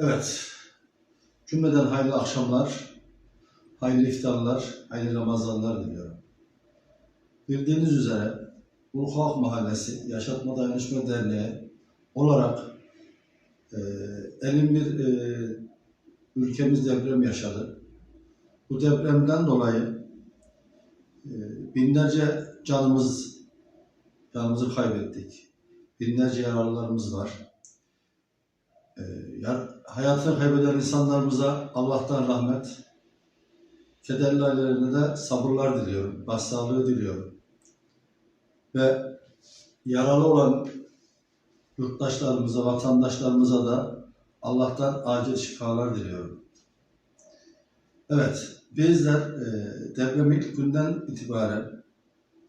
Evet. Cümleden hayırlı akşamlar, hayırlı iftarlar, hayırlı Ramazanlar diliyorum. Bildiğiniz üzere Ulu Mahallesi Yaşatma Dayanışma Derneği olarak e, 51 e, ülkemiz deprem yaşadı. Bu depremden dolayı e, binlerce canımız canımızı kaybettik. Binlerce yaralılarımız var. E, ya- hayatını kaybeden insanlarımıza Allah'tan rahmet, kederli ailelerine de sabırlar diliyorum, başsağlığı diliyorum. Ve yaralı olan yurttaşlarımıza, vatandaşlarımıza da Allah'tan acil şifalar diliyorum. Evet, bizler e, depremin ilk günden itibaren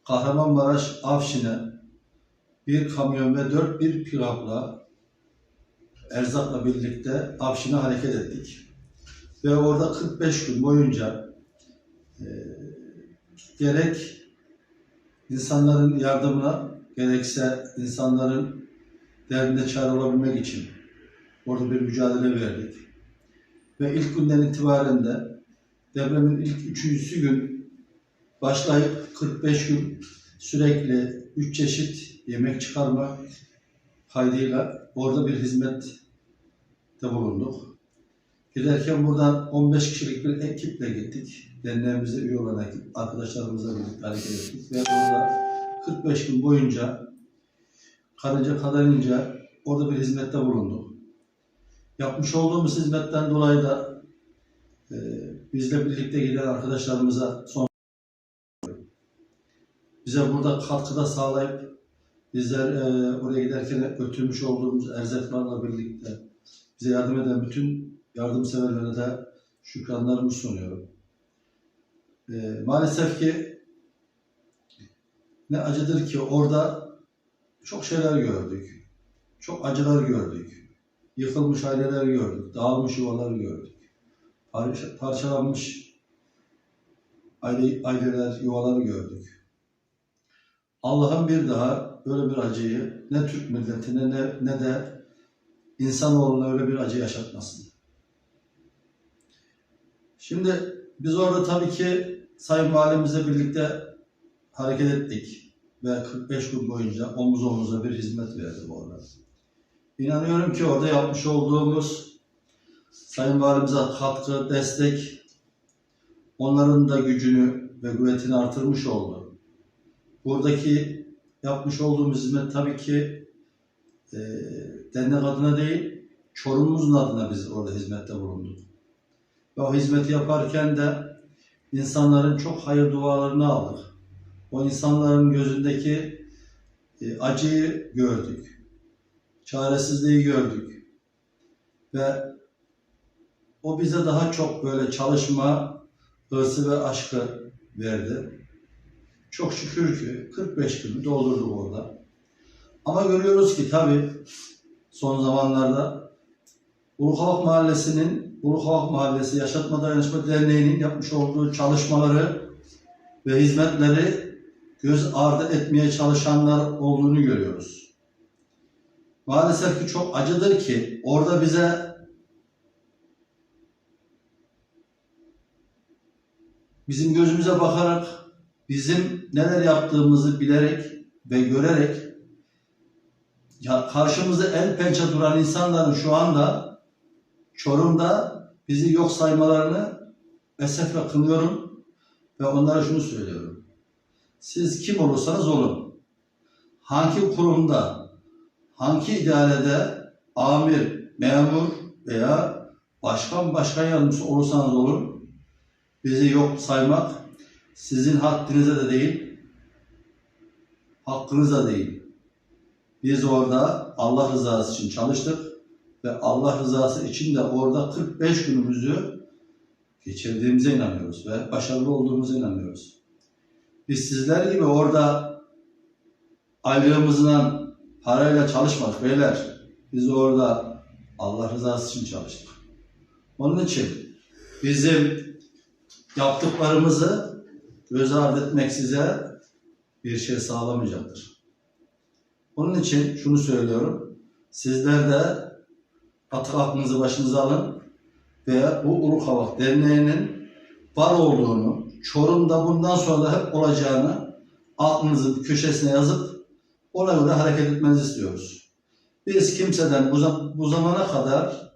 Kahramanmaraş Afşin'e bir kamyon ve dört bir pilotla erzakla birlikte Afşin'e hareket ettik. Ve orada 45 gün boyunca e, gerek insanların yardımına gerekse insanların derdine çare olabilmek için orada bir mücadele verdik. Ve ilk günden itibaren de depremin ilk üçüncüsü gün başlayıp 45 gün sürekli üç çeşit yemek çıkarma kaydıyla orada bir hizmet de bulunduk. Giderken buradan 15 kişilik bir ekiple gittik. Derneğimize üye olan ekip, arkadaşlarımızla birlikte hareket ettik. Ve orada 45 gün boyunca karınca kadarınca orada bir hizmette bulunduk. Yapmış olduğumuz hizmetten dolayı da e, bizle birlikte giden arkadaşlarımıza son bize burada katkıda sağlayıp bizler e, oraya giderken götürmüş olduğumuz erzaklarla birlikte bize yardım eden bütün yardımseverlere de şükranlarımı sunuyorum. E, maalesef ki ne acıdır ki orada çok şeyler gördük. Çok acılar gördük. Yıkılmış aileler gördük. Dağılmış yuvalar gördük. Parça- Parçalanmış aile, aileler, yuvaları gördük. Allah'ın bir daha böyle bir acıyı ne Türk milletine ne, ne de insanoğluna öyle bir acı yaşatmasın. Şimdi biz orada tabii ki Sayın Valimizle birlikte hareket ettik ve 45 gün boyunca omuz omuza bir hizmet verdik orada. İnanıyorum ki orada yapmış olduğumuz Sayın Valimize katkı, destek onların da gücünü ve kuvvetini artırmış oldu. Buradaki yapmış olduğumuz hizmet tabii ki e, dernek adına değil, Çorum'umuzun adına biz orada hizmette bulunduk. Ve o hizmeti yaparken de insanların çok hayır dualarını aldık. O insanların gözündeki e, acıyı gördük. Çaresizliği gördük. Ve o bize daha çok böyle çalışma hırsı ve aşkı verdi. Çok şükür ki 45 günü doldurduk orada. Ama görüyoruz ki tabii son zamanlarda Uluhavak Mahallesi'nin, Uluhavak Mahallesi Yaşatma Dayanışma Derneği'nin yapmış olduğu çalışmaları ve hizmetleri göz ardı etmeye çalışanlar olduğunu görüyoruz. Maalesef ki çok acıdır ki orada bize bizim gözümüze bakarak bizim neler yaptığımızı bilerek ve görerek ya karşımızda el pençe duran insanların şu anda Çorum'da bizi yok saymalarını esefle kınıyorum ve onlara şunu söylüyorum. Siz kim olursanız olun, hangi kurumda, hangi idarede amir, memur veya başkan başkan yardımcısı olursanız olun, bizi yok saymak sizin haddinize de değil, hakkınıza değil. Biz orada Allah rızası için çalıştık ve Allah rızası için de orada 45 günümüzü geçirdiğimize inanıyoruz ve başarılı olduğumuza inanıyoruz. Biz sizler gibi orada aylığımızdan parayla çalışmadık beyler. Biz orada Allah rızası için çalıştık. Onun için bizim yaptıklarımızı göz ardı etmek size bir şey sağlamayacaktır. Onun için şunu söylüyorum. Sizler de Artık aklınızı başınıza alın ve bu Ulu Kavak Derneği'nin var olduğunu, Çorum'da bundan sonra da hep olacağını aklınızın köşesine yazıp ona göre hareket etmenizi istiyoruz. Biz kimseden bu, zam- bu zamana kadar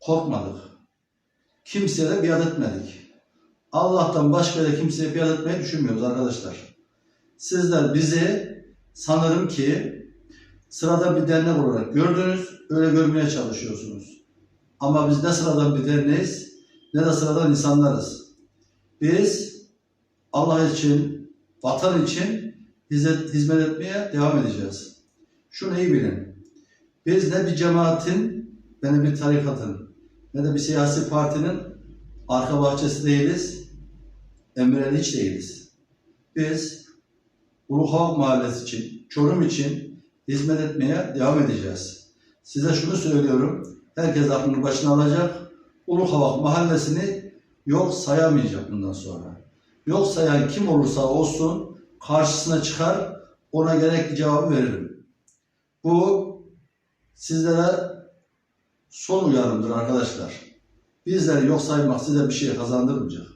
korkmadık. Kimseye de biat etmedik. Allah'tan başka da kimseye biat etmeyi düşünmüyoruz arkadaşlar. Sizler bizi sanırım ki sıradan bir dernek olarak gördünüz, öyle görmeye çalışıyorsunuz. Ama biz ne sıradan bir derneğiz, ne de sıradan insanlarız. Biz Allah için, vatan için hizmet, etmeye devam edeceğiz. Şunu iyi bilin. Biz ne bir cemaatin, ne bir tarikatın, ne de bir siyasi partinin arka bahçesi değiliz, emreli hiç değiliz. Biz Ulu Mahallesi için, Çorum için hizmet etmeye devam edeceğiz. Size şunu söylüyorum, herkes aklını başına alacak, Ulu Mahallesi'ni yok sayamayacak bundan sonra. Yok sayan kim olursa olsun karşısına çıkar, ona gerekli cevabı veririm. Bu sizlere son uyarımdır arkadaşlar. Bizleri yok saymak size bir şey kazandırmayacak.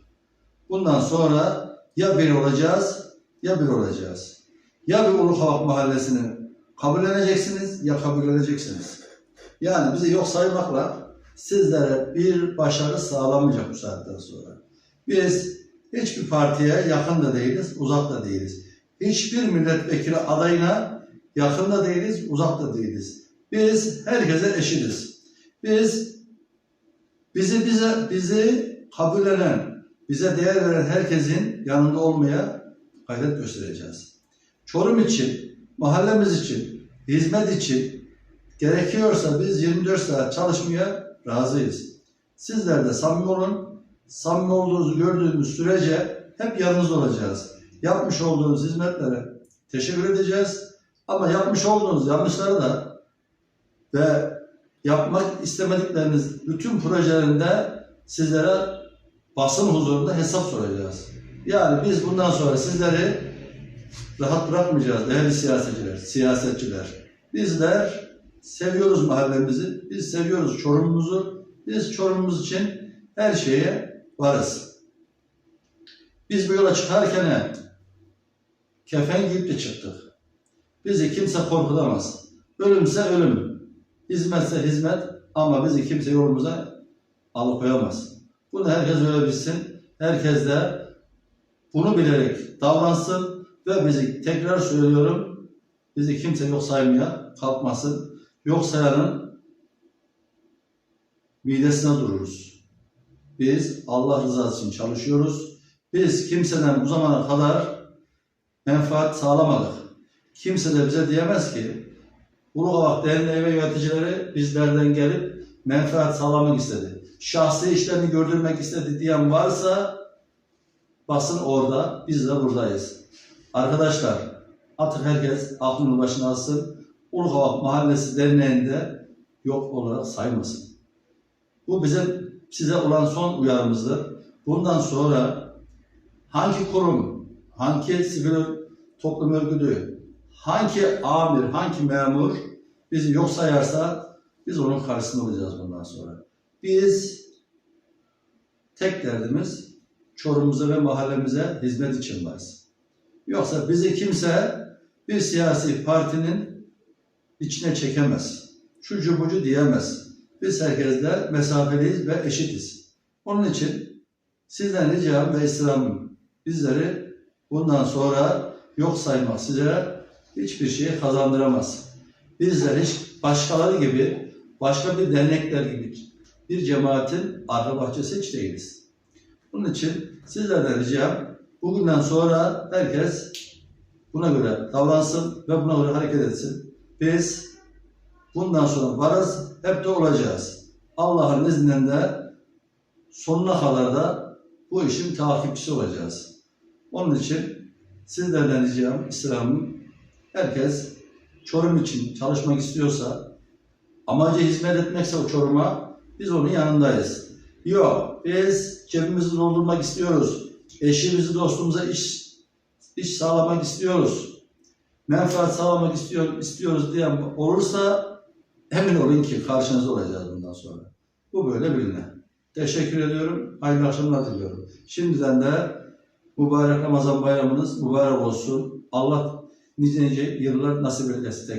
Bundan sonra ya bir olacağız ya bir olacağız. Ya bir Ulu Kavak Mahallesi'ni kabulleneceksiniz ya kabulleneceksiniz. Yani bizi yok saymakla sizlere bir başarı sağlamayacak bu saatten sonra. Biz hiçbir partiye yakın da değiliz, uzak da değiliz. Hiçbir milletvekili adayına yakın da değiliz, uzak da değiliz. Biz herkese eşitiz. Biz bizi bize bizi kabul eden, bize değer veren herkesin yanında olmaya gayret göstereceğiz. Çorum için, mahallemiz için, hizmet için gerekiyorsa biz 24 saat çalışmaya razıyız. Sizler de samimi olun. Samimi olduğunuzu gördüğümüz sürece hep yanınızda olacağız. Yapmış olduğunuz hizmetlere teşekkür edeceğiz. Ama yapmış olduğunuz yanlışları da ve yapmak istemedikleriniz bütün projelerinde sizlere basın huzurunda hesap soracağız. Yani biz bundan sonra sizleri rahat bırakmayacağız değerli siyasetçiler, siyasetçiler. Bizler seviyoruz mahallemizi, biz seviyoruz Çorum'umuzu, biz Çorum'umuz için her şeye varız. Biz bu yola çıkarken kefen giyip de çıktık. Bizi kimse korkutamaz. Ölümse ölüm, hizmetse hizmet ama bizi kimse yolumuza alıkoyamaz. Bunu herkes öyle bilsin. Herkes de bunu bilerek davransın ve bizi tekrar söylüyorum bizi kimse yok saymaya kalkmasın. Yok sayanın midesine dururuz. Biz Allah rızası için çalışıyoruz. Biz kimseden bu zamana kadar menfaat sağlamadık. Kimse de bize diyemez ki Ulukavak Derneği ve yöneticileri bizlerden gelip menfaat sağlamak istedi. Şahsi işlerini gördürmek istedi diyen varsa basın orada, biz de buradayız. Arkadaşlar artık herkes aklını başına alsın. Ulukavak Mahallesi Derneği'nde yok olarak saymasın. Bu bize size olan son uyarımızdır. Bundan sonra hangi kurum, hangi sivil toplum örgütü, hangi amir, hangi memur bizi yok sayarsa biz onun karşısında olacağız bundan sonra. Biz tek derdimiz Çorum'umuza ve mahallemize hizmet için varız. Yoksa bizi kimse bir siyasi partinin içine çekemez. Şu bucu diyemez. Biz herkesle mesafeliyiz ve eşitiz. Onun için sizden ricam ve istirhamım bizleri bundan sonra yok saymak size hiçbir şey kazandıramaz. Bizler hiç başkaları gibi, başka bir dernekler gibi bir cemaatin arka bahçesi değiliz. Bunun için sizlerden ricam bugünden sonra herkes buna göre davransın ve buna göre hareket etsin. Biz bundan sonra varız, hep de olacağız. Allah'ın izniyle de sonuna kadar da bu işin takipçisi olacağız. Onun için sizlerden ricam, istirhamım, herkes Çorum için çalışmak istiyorsa, amacı hizmet etmekse o Çorum'a, biz onun yanındayız. Yok, biz cebimizi doldurmak istiyoruz. Eşimizi, dostumuza iş, iş sağlamak istiyoruz. Menfaat sağlamak istiyor, istiyoruz diyen olursa emin olun ki karşınızda olacağız bundan sonra. Bu böyle biline. Teşekkür ediyorum. Hayırlı akşamlar diliyorum. Şimdiden de mübarek Ramazan bayramınız mübarek olsun. Allah nice nice yıllar nasip eylesin.